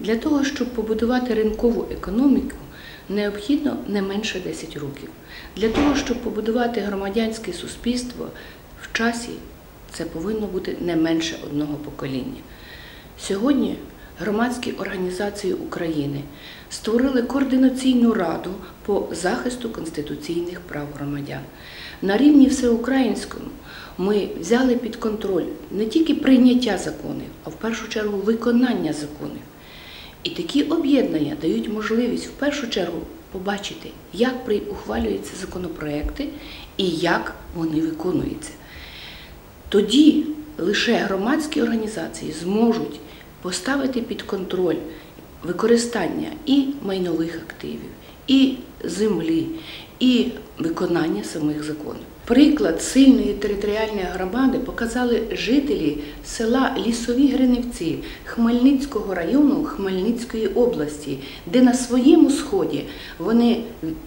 Для того, щоб побудувати ринкову економіку, необхідно не менше 10 років. Для того, щоб побудувати громадянське суспільство в часі, це повинно бути не менше одного покоління. Сьогодні громадські організації України створили координаційну раду по захисту конституційних прав громадян. На рівні всеукраїнському ми взяли під контроль не тільки прийняття законів, а в першу чергу виконання законів. І такі об'єднання дають можливість в першу чергу побачити, як ухвалюються законопроекти і як вони виконуються. Тоді лише громадські організації зможуть поставити під контроль використання і майнових активів, і землі, і виконання самих законів. Приклад сильної територіальної громади показали жителі села Лісові Гринівці Хмельницького району Хмельницької області, де на своєму сході вони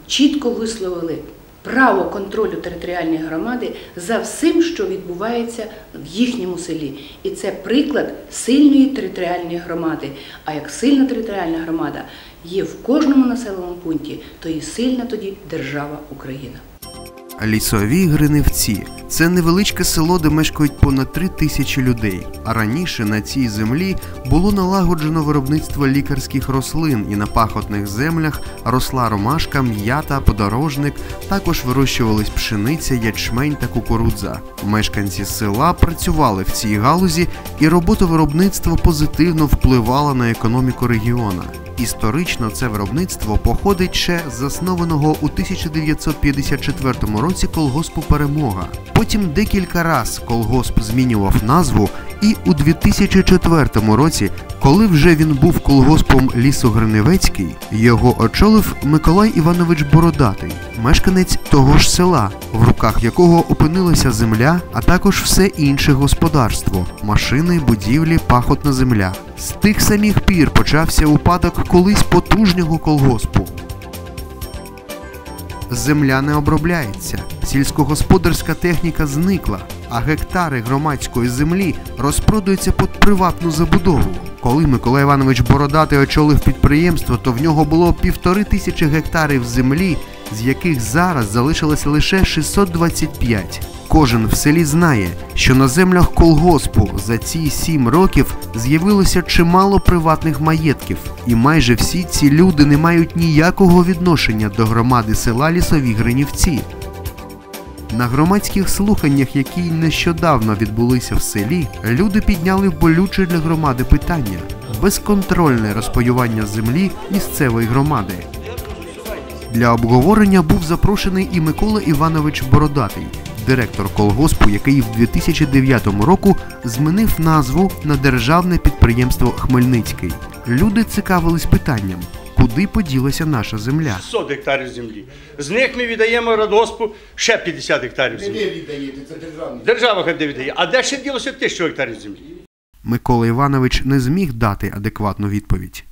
чітко висловили право контролю територіальної громади за всім, що відбувається в їхньому селі. І це приклад сильної територіальної громади. А як сильна територіальна громада є в кожному населеному пункті, то і сильна тоді держава Україна. Лісові Гриневці це невеличке село, де мешкають понад три тисячі людей. А раніше на цій землі було налагоджено виробництво лікарських рослин, і на пахотних землях росла ромашка, м'ята, подорожник. Також вирощувались пшениця, ячмень та кукурудза. Мешканці села працювали в цій галузі, і робота виробництва позитивно впливала на економіку регіона. Історично це виробництво походить ще з заснованого у 1954 році колгоспу Перемога. Потім декілька раз колгосп змінював назву, і у 2004 році, коли вже він був колгоспом Лісогриневецький, його очолив Миколай Іванович Бородатий, мешканець того ж села, в руках якого опинилася земля, а також все інше господарство машини, будівлі, пахотна земля. З тих самих пір почався упадок колись потужнього колгоспу. Земля не обробляється, сільськогосподарська техніка зникла, а гектари громадської землі розпродаються під приватну забудову. Коли Миколай Іванович Бородатий очолив підприємство, то в нього було півтори тисячі гектарів землі, з яких зараз залишилося лише 625. Кожен в селі знає, що на землях колгоспу за ці сім років з'явилося чимало приватних маєтків, і майже всі ці люди не мають ніякого відношення до громади села Лісові Гринівці. На громадських слуханнях, які нещодавно відбулися в селі, люди підняли болюче для громади питання безконтрольне розпаювання землі місцевої громади. Для обговорення був запрошений і Микола Іванович Бородатий, директор колгоспу, який в 2009 року змінив назву на державне підприємство Хмельницький. Люди цікавились питанням, куди поділася наша земля. 600 гектарів землі. З них ми віддаємо радгоспу ще 50 гектарів Не землі. ви віддаєте, це державна. Держава хай віддає. А де ще ділося 1000 гектарів землі? Микола Іванович не зміг дати адекватну відповідь.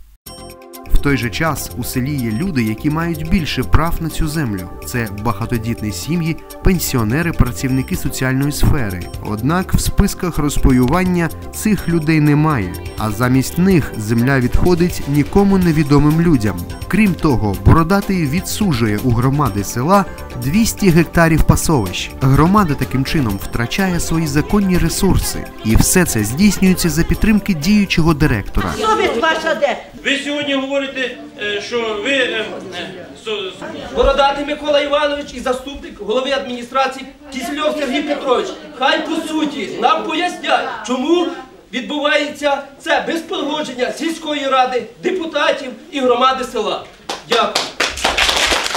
В той же час у селі є люди, які мають більше прав на цю землю. Це багатодітні сім'ї, пенсіонери, працівники соціальної сфери. Однак в списках розпаювання цих людей немає, а замість них земля відходить нікому невідомим людям. Крім того, Бородатий відсуджує у громади села 200 гектарів пасовищ. Громада таким чином втрачає свої законні ресурси, і все це здійснюється за підтримки діючого директора. Совість ваша де? Ви сьогодні говорите, е, що ви е, е, Бородатий Микола Іванович і заступник голови адміністрації Кисельов Сергій Петрович. Хай по суті нам пояснять, чому відбувається це без погодження сільської ради, депутатів і громади села. Дякую.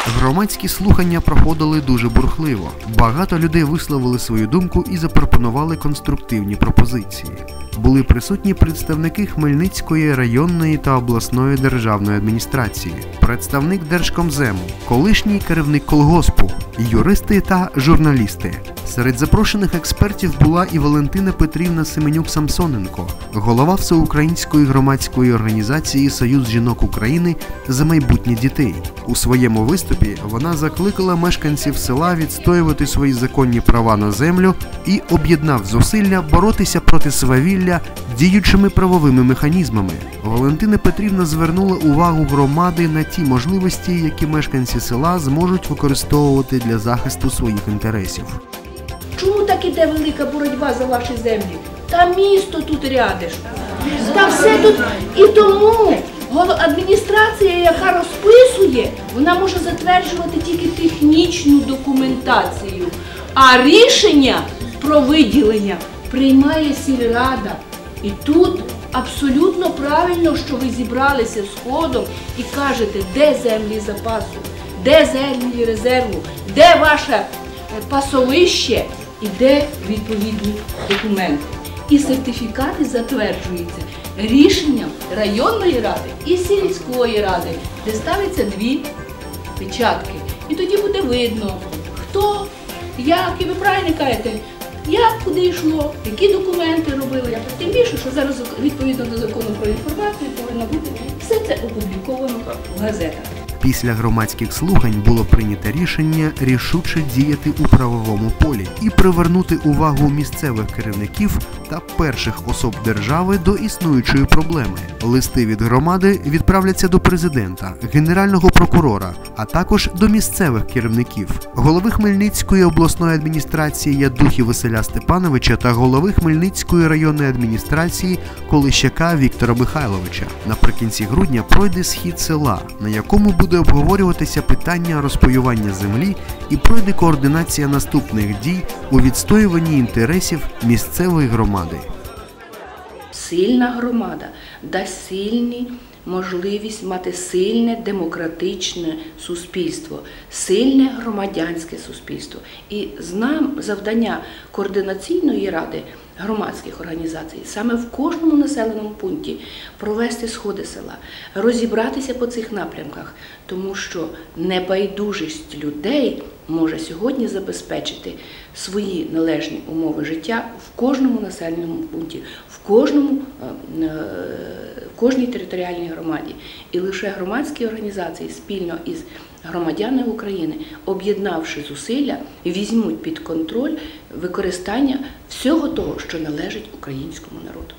Громадські слухання проходили дуже бурхливо. Багато людей висловили свою думку і запропонували конструктивні пропозиції. Були присутні представники Хмельницької районної та обласної державної адміністрації, представник Держкомзему, колишній керівник колгоспу, юристи та журналісти. Серед запрошених експертів була і Валентина Петрівна Семенюк Самсоненко, голова всеукраїнської громадської організації Союз жінок України за майбутнє дітей. У своєму виступі вона закликала мешканців села відстоювати свої законні права на землю і об'єднав зусилля боротися проти свавілля зусилля діючими правовими механізмами. Валентина Петрівна звернула увагу громади на ті можливості, які мешканці села зможуть використовувати для захисту своїх інтересів. Чому так іде велика боротьба за ваші землі? Та місто тут рядиш. Та все тут. І тому адміністрація, яка розписує, вона може затверджувати тільки технічну документацію. А рішення про виділення приймає сільрада. І тут абсолютно правильно, що ви зібралися сходом і кажете, де землі запасу, де землі резерву, де ваше е, пасовище і де відповідні документи. І сертифікати затверджуються рішенням районної ради і сільської ради, де ставляться дві печатки. І тоді буде видно, хто, як, і ви правильно кажете, як куди йшло, які документи робили. Тим більше, що зараз відповідно до закону про інформацію повинно бути все це опубліковано в газетах. Після громадських слухань було прийнято рішення рішуче діяти у правовому полі і привернути увагу місцевих керівників та перших особ держави до існуючої проблеми. Листи від громади відправляться до президента, генерального прокурора, а також до місцевих керівників, голови Хмельницької обласної адміністрації Ядухи Василя Степановича та голови Хмельницької районної адміністрації Колищака Віктора Михайловича. Наприкінці грудня пройде схід села, на якому буде обговорюватися питання розпаювання землі і пройде координація наступних дій у відстоюванні інтересів місцевої громади. Сильна громада дасть сильні можливість мати сильне демократичне суспільство, сильне громадянське суспільство. І знам завдання координаційної ради громадських організацій. Саме в кожному населеному пункті провести сходи села, розібратися по цих напрямках, тому що небайдужість людей може сьогодні забезпечити свої належні умови життя в кожному населеному пункті, в кожному е, е, кожній територіальній громаді. І лише громадські організації спільно із громадянами України, об'єднавши зусилля, візьмуть під контроль використання всього того, що належить українському народу.